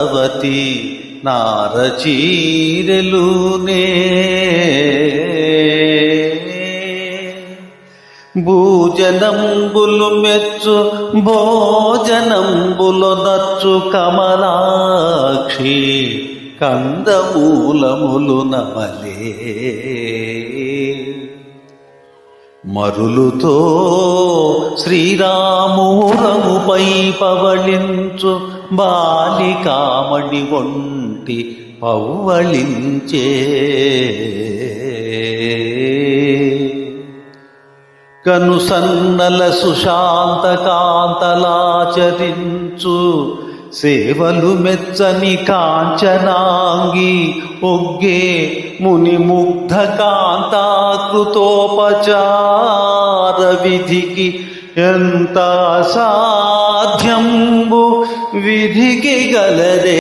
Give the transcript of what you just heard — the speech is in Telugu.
అవతి నారచీరలునే. భూజనంబులు మెచ్చు భోజనంబులు నచ్చు కమలాక్షి కందమూలములు నమలే. మరులుతో పై పవళించు బాలికామణి ఒంటి పవ్వళించే కను సన్నల సుశాంత కాంతలాచరించు సేవలు మెచ్చని కాంచనాంగి ఒగ్గే ముని ముగ్ధ కాంతాకృతోపచార విధికి ఎంత సాధ్యంబు విధికి గలదే